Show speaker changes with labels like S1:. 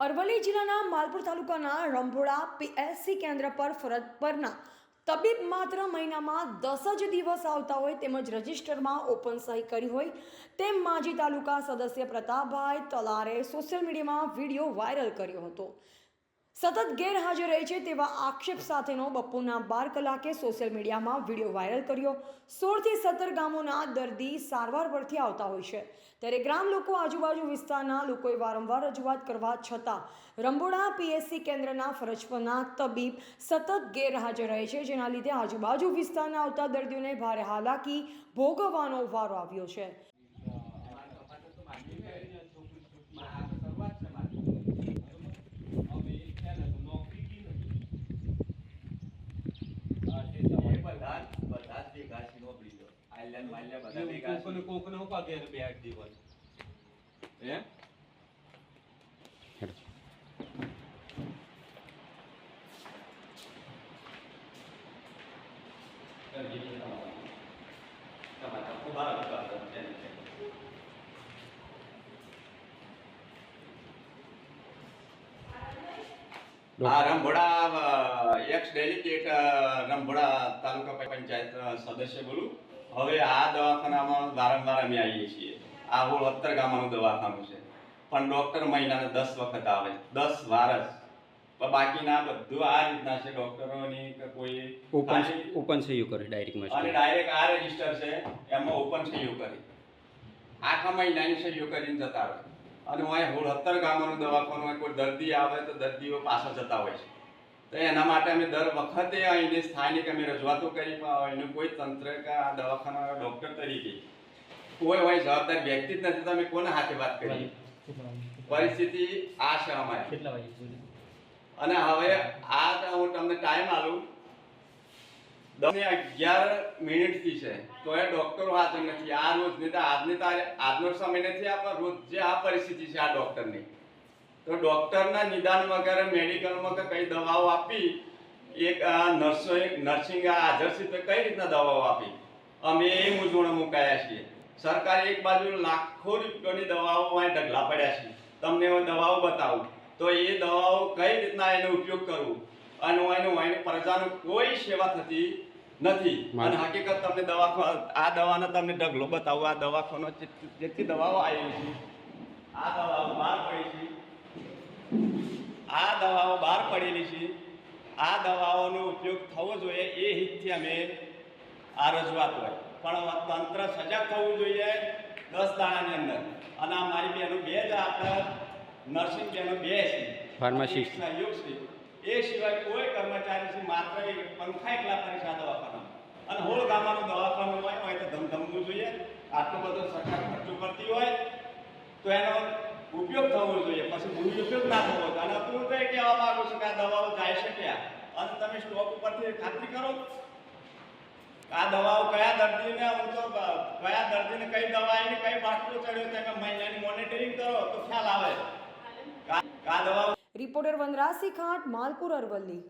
S1: અરવલ્લી જિલ્લાના માલપુર તાલુકાના રંભોડા પીએસસી કેન્દ્ર પર ફરજ પરના તબીબ માત્ર મહિનામાં દસ જ દિવસ આવતા હોય તેમજ રજિસ્ટરમાં ઓપન સહી કરી હોય તેમ માજી તાલુકા સદસ્ય પ્રતાપભાઈ તલારે સોશિયલ મીડિયામાં વીડિયો વાયરલ કર્યો હતો. સતત ગેરહાજર રહે છે તેવા આક્ષેપ સાથેનો બપોરના બાર કલાકે સોશિયલ મીડિયામાં વીડિયો વાયરલ કર્યો. સોળથી સત્તર ગામોના દર્દી સારવાર પરથી આવતા હોય છે. ત્યારે ગ્રામ લોકો આજુબાજુ વિસ્તારના લોકોએ વારંવાર રજૂઆત કરવા છતાં રંબોડા, પીએસસી કેન્દ્રના ફરજ પરના તબીબ સતત ગેરહાજર રહે છે. જેના લીધે આજુબાજુ વિસ્તારના આવતા દર્દીઓને ભારે હાલાકી ભોગવવાનો વારો આવ્યો છે
S2: એ બધા જ- બધા જ ભેગા છે નોકરી તો. આયલા ને માયલા બધા ભેગા.
S3: કોકને કોકને હું કાગે બે આઠ દિવસ હે
S2: તમારા ખૂબ આભાર કરતો છે. આ રંભોડા એક્સ ડેલિકેટ રંભોડા તાલુકા પંચાયત સદસ્ય બોલું હવે આ દવાખાનામાં વારંવાર અમે આવીએ છીએ. આ હોળ અત્તર ગામનું દવાખાનું છે. પણ ડોક્ટર મહિનાને દસ વખત આવે. દસ વાર જ. બાકીના બધું આ રીતના છે. ડોક્ટરોની કોઈ
S4: ઓપન ઓપન સહીઓ કરે ડાયરેક્ટ
S2: અને ડાયરેક્ટ આ રજિસ્ટર છે એમાં ઓપન સહીઓ કરી. આખા મહિનાની સહીઓ કરીને જતા રહે. અને હું હોળ સત્તર ગામોનું દવાખાનું કોઈ દર્દી આવે તો દર્દીઓ પાછા જતા હોય છે. તો એના માટે અમે દર વખતે અહીંની સ્થાનિક અમે રજૂઆતો કરી પણ અહીંનું કોઈ તંત્ર કે આ દવાખાના ડૉક્ટર તરીકે કોઈ હોય જવાબદાર વ્યક્તિ જ નથી અમે કોના હાથે વાત કરીએ? પરિસ્થિતિ આ છે અમારી.
S4: કેટલા વાગે
S2: અને હવે આ તો હું તમને ટાઈમ આલું દસ ને અગિયાર મિનિટથી છે. તો એ ડોક્ટરો હાજર નથી. આ રોજ નહીં આજની તારીખ આજનો સમય નથી આ પણ રોજ જે આ પરિસ્થિતિ છે આ ડોક્ટરની તો ડોક્ટરના નિદાન વગેરે મેડિકલમાં કે કઈ દવાઓ આપી એક આ નર્સો નર્સિંગ હાજર છે તો કઈ રીતના દવાઓ આપી? અમે એ મૂંઝવણ મુકાયા છીએ. સરકારે એક બાજુ લાખો રૂપિયાની દવાઓ ઢગલા પડ્યા છે. તમને હું દવાઓ બતાવું. તો એ દવાઓ કઈ રીતના એનો ઉપયોગ કરવો? અને એનું એને પ્રજાનું કોઈ સેવા થતી નથી. અને હકીકત તમને દવા આ દવાનો તમને ઢગલો બતાવું. આ દવાખાનો જેટલી દવાઓ આવી છે. આ દવાઓ બહાર પડી છે આ દવાઓ બહાર પડેલી છે. આ દવાઓનો ઉપયોગ થવો જોઈએ એ હિતથી અમે આ રજૂઆત હોય પણ તંત્ર સજાગ થવું જોઈએ દસ દાણાની અંદર. અને આ મારી બેનો બે જ આપણે નર્સિંગ બેનો બે છે. એક સહયોગ છે. એ સિવાય કોઈ કર્મચારી છે માત્ર પંખા એકલા આ દવાખાનામાં. અને હોળ ગામનું દવાખાનું હોય હોય તો ધમધમવું જોઈએ. આટલો બધો સરકાર ખર્ચો કરતી હોય તો એનો ઉપયોગ થવો જોઈએ. પછી દુરુપયોગ ના થવો જોઈએ. અને હું તો એ કહેવા માંગુ છું કે આ દવાઓ જાય છે ક્યાં? અને તમે સ્ટોક ઉપરથી ખાતરી કરો? આ દવાઓ કયા દર્દીને હું તો કયા દર્દીને કઈ દવા આવી કઈ બાટલો ચડ્યો તમે મહિનાની મોનિટરિંગ કરો તો ખ્યાલ આવે. કે આ- દવાઓ
S1: રિપોર્ટર વનરાજસિંહ ખાંટ માલપુર અરવલ્લી.